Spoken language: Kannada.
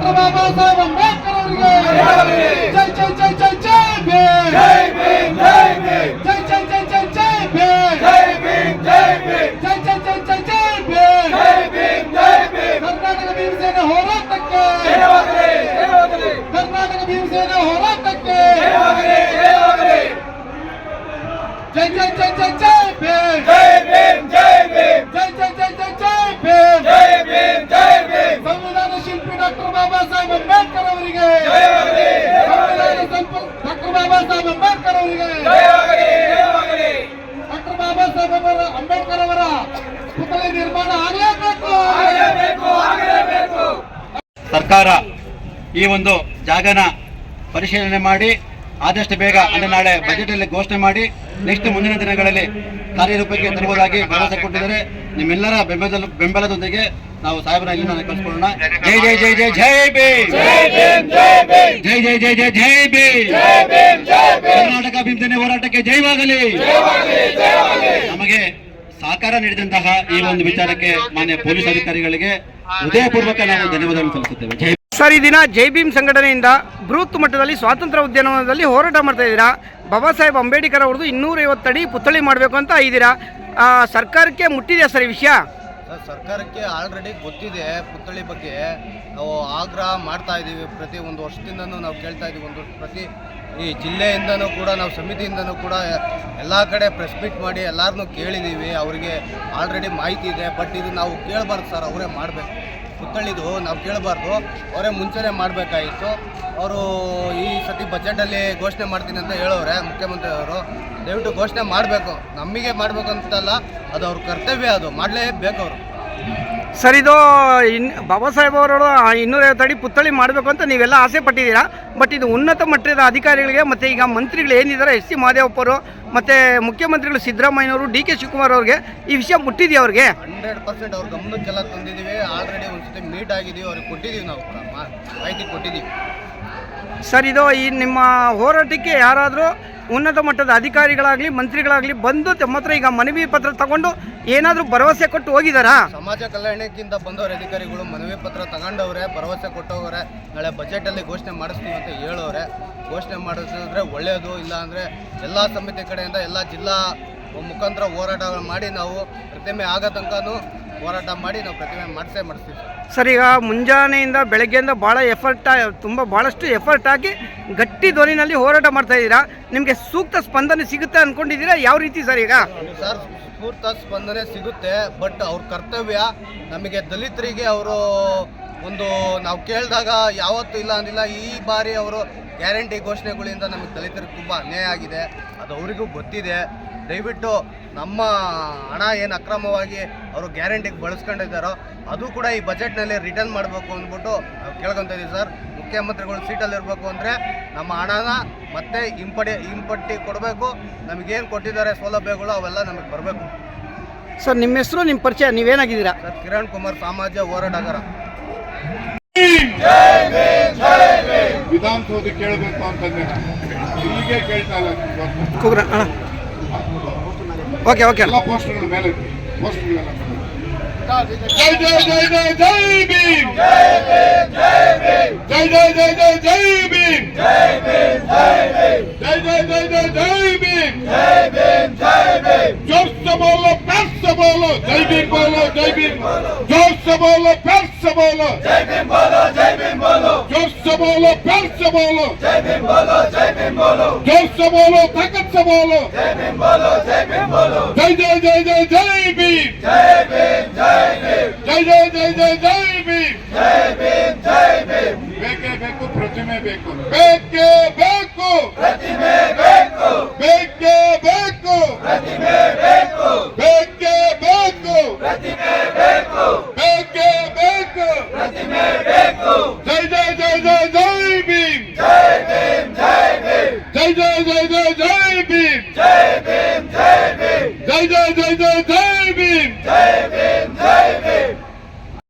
ಡಾಕ್ಟರ್ ಬಾಬಾ ಸಾಹೇಬ್ ಅಂಬೇಡ್ಕರ್ ಅವರಿಗೆ ಜೈ ಜೈ ಜೈ ಜೈ ಜೈ ಭೀಮ್ ಜೈ ಭೀಮ್ ಜೈ ಭೀಮ್ ಜೈ ಜೈ ಜೈ ಜೈ ಜೈ ಭೀಮ್ ಜೈ ಭೀಮ್ ಜೈ ಭೀಮ್ ಜೈ ಜೈ ಜೈ ಜೈ ಜೈ ಭೀಮ್ ಜೈ ಭೀಮ್ ಜೈ ಭೀಮ್ ಕರ್ನಾಟಕ ಭೀಮಸೇನೆ ಹೋರಾಟಕ್ಕೆ ಕರ್ನಾಟಕ ಭೀಮಸೇನೆ ಹೋರಾಟಕ್ಕೆ ಜೈ ಜೈ ಜೈ ಜೈ ಜೈ ಭೀಮ್ ಜೈ ಭೀಮ್ ಜೈ ಭೀಮ್ ಜೈ ಜೈ ಜೈ ಜೈ ಜೈ ಭೀಮ್ ಜೈ ಭೀಮ್ ಜೈ ಭೀಮ್ ಸಂವಿಧಾನ ಡಾಕ್ಟರ್ ಬಾಬಾ ಸಾಹೇಬ್ ಅಂಬೇಡ್ಕರ್ ಅವರಿಗೆ. ಡಾಕ್ಟರ್ ಬಾಬಾ ಸಾಹೇಬ್ ಅಂಬೇಡ್ಕರ್ ಅವರಿಗೆ. ಡಾಕ್ಟರ್ ಬಾಬಾ ಸಾಹೇಬ್ ಅಂಬೇಡ್ಕರ್ ಅವರ ಪುತ್ಥಳಿ ನಿರ್ಮಾಣ ಆಗಲೇಬೇಕು. ಸರ್ಕಾರ ಈ ಒಂದು ಜಾಗನ ಪರಿಶೀಲನೆ ಮಾಡಿ ಆದಷ್ಟು ಬೇಗ ಅಂದರೆ ನಾಳೆ ಬಜೆಟ್ ಅಲ್ಲಿ ಘೋಷಣೆ ಮಾಡಿ ನೆಕ್ಸ್ಟ್ ಮುಂದಿನ ದಿನಗಳಲ್ಲಿ ಕಾರ್ಯರೂಪಕ್ಕೆ ತರುವುದಾಗಿ ಭರವಸೆ ಕೊಟ್ಟಿದ್ದಾರೆ. ನಿಮ್ಮೆಲ್ಲರ ಬೆಂಬಲ ಬೆಂಬಲದೊಂದಿಗೆ ನಾವು ಸಾಹೇಬರ ನಾನು ಕಳಿಸ್ಕೊಳ್ಳೋಣ. ಜೈ ಜೈ ಜೈ ಜೈ ಜೈ ಬಿ ಜೈ ಜೈ ಜೈ ಜೈ ಜೈ ಬಿ ಕರ್ನಾಟಕ ಅಭಿಮಾನಿ ಹೋರಾಟಕ್ಕೆ ಜೈವಾಗಲಿ ನಮಗೆ ಸಹಕಾರ ನೀಡಿದಂತಹ ಈ ಒಂದು ವಿಚಾರಕ್ಕೆ ಮಾನ್ಯ ಪೊಲೀಸ್ ಅಧಿಕಾರಿಗಳಿಗೆ ಹೃದಯಪೂರ್ವಕ ನಾವು ಧನ್ಯವಾದಗಳು ಸಲ್ಲಿಸುತ್ತೇವೆ. ಜೈ ಸರ್ ಈ ದಿನ ಜೈ ಭೀಮ್ ಸಂಘಟನೆಯಿಂದ ಬೃಹತ್ ಮಟ್ಟದಲ್ಲಿ ಸ್ವಾತಂತ್ರ್ಯ ಉದ್ಯಾನವನದಲ್ಲಿ ಹೋರಾಟ ಮಾಡ್ತಾ ಇದ್ದೀರಾ? ಬಾಬಾ ಸಾಹೇಬ್ ಅಂಬೇಡ್ಕರ್ ಅವ್ರದ್ದು ಇನ್ನೂರೈವತ್ತಡಿ ಪುತ್ಥಳಿ ಮಾಡಬೇಕು ಅಂತ ಇದ್ದೀರಾ ಆ, ಸರ್ಕಾರಕ್ಕೆ ಮುಟ್ಟಿದೆ ಸರ್ ಈ ವಿಷಯ? ಸರ್ಕಾರಕ್ಕೆ ಆಲ್ರೆಡಿ ಗೊತ್ತಿದೆ ಪುತ್ಥಳಿ ಬಗ್ಗೆ. ನಾವು ಆಗ್ರಹ ಮಾಡ್ತಾ ಇದ್ದೀವಿ ಪ್ರತಿ ಒಂದು ವರ್ಷದಿಂದನೂ ನಾವು ಕೇಳ್ತಾ ಇದ್ದೀವಿ ಒಂದು ಪ್ರತಿ ಈ ಜಿಲ್ಲೆಯಿಂದನೂ ಕೂಡ, ನಾವು ಸಮಿತಿಯಿಂದನೂ ಕೂಡ ಎಲ್ಲ ಕಡೆ ಪ್ರೆಸ್ ಮೀಟ್ ಮಾಡಿ ಎಲ್ಲರನ್ನೂ ಕೇಳಿದ್ದೀವಿ. ಅವರಿಗೆ ಆಲ್ರೆಡಿ ಮಾಹಿತಿ ಇದೆ ಬಟ್ ಇದು ನಾವು ಕೇಳಬಾರ್ದು ಸರ್, ಅವರೇ ಮಾಡಬೇಕು. ಪುತ್ಥಳಿದು ನಾವು ಕೇಳಬಾರ್ದು. ಅವರೇ ಮುಂಚೆನೇ ಮಾಡಬೇಕಾಗಿತ್ತು ಅವರು ಈ ಸತಿ ಬಜೆಟಲ್ಲಿ ಘೋಷಣೆ ಮಾಡ್ತೀನಿ ಅಂತ ಹೇಳೋರೆ ಮುಖ್ಯಮಂತ್ರಿ ಅವರು ದಯವಿಟ್ಟು ಘೋಷಣೆ ಮಾಡಬೇಕು. ನಮಗೆ ಮಾಡಬೇಕು ಅಂತಲ್ಲ, ಅದು ಅವ್ರ ಕರ್ತವ್ಯ, ಅದು ಮಾಡಲೇಬೇಕು ಅವರು. ಸರ್, ಇದು ಇನ್ ಬಾಬಾ ಸಾಹೇಬ್ ಅವರು ಇನ್ನೂರೈವತ್ತು ಅಡಿ ಪುತ್ಥಳಿ ಮಾಡಬೇಕು ಅಂತ ನೀವೆಲ್ಲ ಆಸೆ ಪಟ್ಟಿದ್ದೀರಾ? ಬಟ್ ಇದು ಉನ್ನತ ಮಟ್ಟದ ಅಧಿಕಾರಿಗಳಿಗೆ ಮತ್ತು ಈಗ ಮಂತ್ರಿಗಳು ಏನಿದ್ದಾರೆ ಎಸ್ ಸಿ ಮಹದೇವಪ್ಪರು ಮತ್ತು ಮುಖ್ಯಮಂತ್ರಿಗಳು ಸಿದ್ದರಾಮಯ್ಯನವರು ಡಿ ಕೆ ಶಿವಕುಮಾರ್ ಅವ್ರಿಗೆ ಈ ವಿಷಯ ಮುಟ್ಟಿದೆಯಾ ಅವ್ರಿಗೆ? ಹಂಡ್ರೆಡ್ ಪರ್ಸೆಂಟ್ ಅವ್ರ ಗಮನಕ್ಕೆಲ್ಲ ತಂದಿದ್ದೀವಿ. ಆಲ್ರೆಡಿ ಒಂದು ಸತಿ ಮೀಟ್ ಆಗಿದ್ದೀವಿ. ಅವ್ರಿಗೆ ಕೊಟ್ಟಿದ್ದೀವಿ ನಾವು. ಮಾಹಿತಿ ಕೊಟ್ಟಿದ್ದೀವಿ. ಸರ್, ಇದು ಈ ನಿಮ್ಮ ಹೋರಾಟಕ್ಕೆ ಯಾರಾದರೂ ಉನ್ನತ ಮಟ್ಟದ ಅಧಿಕಾರಿಗಳಾಗಲಿ, ಮಂತ್ರಿಗಳಾಗಲಿ ಬಂದು ತಮ್ಮ ಹತ್ರ ಈಗ ಮನವಿ ಪತ್ರ ತಗೊಂಡು ಏನಾದರೂ ಭರವಸೆ ಕೊಟ್ಟು ಹೋಗಿದ್ದಾರಾ ಸಮಾಜ ಕಲ್ಯಾಣಕ್ಕಿಂತ ಬಂದವರ ಅಧಿಕಾರಿಗಳು, ಮನವಿ ಪತ್ರ ತಗೊಂಡವ್ರೆ, ಭರವಸೆ ಕೊಟ್ಟವ್ರೆ, ನಾಳೆ ಬಜೆಟಲ್ಲಿ ಘೋಷಣೆ ಮಾಡಿಸ್ತೀವಿ ಅಂತ ಹೇಳೋರೆ ಘೋಷಣೆ ಮಾಡಿಸಿದ್ರೆ ಒಳ್ಳೆಯದು ಇಲ್ಲ ಅಂದರೆ ಎಲ್ಲ ಸಮಿತಿ ಕಡೆಯಿಂದ ಎಲ್ಲ ಜಿಲ್ಲಾ ಮುಖಾಂತರ ಹೋರಾಟ ಮಾಡಿ ನಾವು ಪ್ರತಿಮೆ ಆಗೋ ತನಕನೂ ಹೋರಾಟ ಮಾಡಿ ನಾವು ಪ್ರತಿಮೆ ಮಾಡಿಸೇ ಮಾಡಿಸ್ತೀವಿ ಸರ್. ಸರ್ ಈಗ ಮುಂಜಾನೆಯಿಂದ ಬೆಳಗ್ಗೆಯಿಂದ ಭಾಳ ಎಫರ್ಟ್ ತುಂಬ ಭಾಳಷ್ಟು ಎಫರ್ಟ್ ಹಾಕಿ ಗಟ್ಟಿ ಧ್ವನಿನಲ್ಲಿ ಹೋರಾಟ ಮಾಡ್ತಾ ಇದ್ದೀರಾ? ನಿಮಗೆ ಸೂಕ್ತ ಸ್ಪಂದನೆ ಸಿಗುತ್ತೆ ಅಂದ್ಕೊಂಡಿದ್ದೀರಾ ಯಾವ ರೀತಿ ಸರ್ ಈಗ? ಸರ್ ಸ್ಫೂರ್ತ ಸ್ಪಂದನೆ ಸಿಗುತ್ತೆ ಬಟ್ ಅವ್ರ ಕರ್ತವ್ಯ ನಮಗೆ ದಲಿತರಿಗೆ ಅವರು ಒಂದು ನಾವು ಕೇಳಿದಾಗ ಯಾವತ್ತೂ ಇಲ್ಲ ಅಂದಿಲ್ಲ ಈ ಬಾರಿ ಅವರು ಗ್ಯಾರಂಟಿ ಘೋಷಣೆಗಳಿಂದ ನಮಗೆ ದಲಿತರಿಗೆ ತುಂಬ ಅನ್ಯಾಯ ಆಗಿದೆ. ಅದು ಅವರಿಗೂ ಗೊತ್ತಿದೆ. ದಯವಿಟ್ಟು ನಮ್ಮ ಹಣ ಏನು ಅಕ್ರಮವಾಗಿ ಅವರು ಗ್ಯಾರಂಟಿಗೆ ಬಳಸ್ಕೊಂಡಿದ್ದಾರೋ ಅದು ಕೂಡ ಈ ಬಜೆಟ್ನಲ್ಲಿ ರಿಟರ್ನ್ ಮಾಡಬೇಕು ಅಂದ್ಬಿಟ್ಟು ನಾವು ಕೇಳ್ಕೊತ ಇದೀವಿ ಸರ್. ಮುಖ್ಯಮಂತ್ರಿಗಳು ಸೀಟಲ್ಲಿ ಇರಬೇಕು ಅಂದರೆ ನಮ್ಮ ಹಣನ ಮತ್ತೆ ಹಿಂಪಡಿ ಹಿಂಪಟ್ಟಿ ಕೊಡಬೇಕು. ನಮಗೇನು ಕೊಟ್ಟಿದ್ದಾರೆ ಸೌಲಭ್ಯಗಳು ಅವೆಲ್ಲ ನಮಗೆ ಬರಬೇಕು. ಸರ್ ನಿಮ್ಮ ಹೆಸರು ನಿಮ್ಮ ಪರಿಚಯ ನೀವೇನಾಗಿದ್ದೀರಾ? ಸರ್ ಕಿರಣ್ ಕುಮಾರ್ ಸಾಮಾಜ್ಯ ಹೋರಾಟಗಾರ. ವಿಧಾನಸೌಧ ಕೇಳಬೇಕು ಅಂತಂದ್ರೆ ಇಲ್ಲಿಗೆ ಕೇಳ್ತಾ ಇಲ್ಲ. ಇವತ್ತು. ಕೂಗ್ರ ಅಣ್ಣ ಓಕೆ ಓಕೆ ಎಲ್ಲ ಪೋಸ್ಟರ್ಗಳ ಮೇಲೆ ಪೋಸ್ಟರ್ಗಳೆಲ್ಲ ಮೇಲೆ. ಜೈ ಜೈ ಜೈ ಜೈ ಜೈ ಭೀಮ್ ಜೈ ಜೈ ಜೈ బోలో జై భీమ్ జోర్ సబోలో పెర్ సబోలో జై భీమ్ బోలో జై భీమ్ బోలో జోర్ సబోలో పెర్ సబోలో జై భీమ్ బోలో జై భీమ్ బోలో జోర్ సబోలో తకత్ సబోలో జై భీమ్ బోలో జై భీమ్ బోలో జై జై జై జై జై భీమ్ జై భీమ్ జై భీమ్ జై జై జై జై జై భీమ్ జై భీమ్ జై భీమ్ ಬೇಕೇ ಬೇಕು ಪ್ರತಿಮೆ ಬೇಕು ಬೇಕೇ ಬೇಕು ಪ್ರತಿಮೆ ಬೇಕು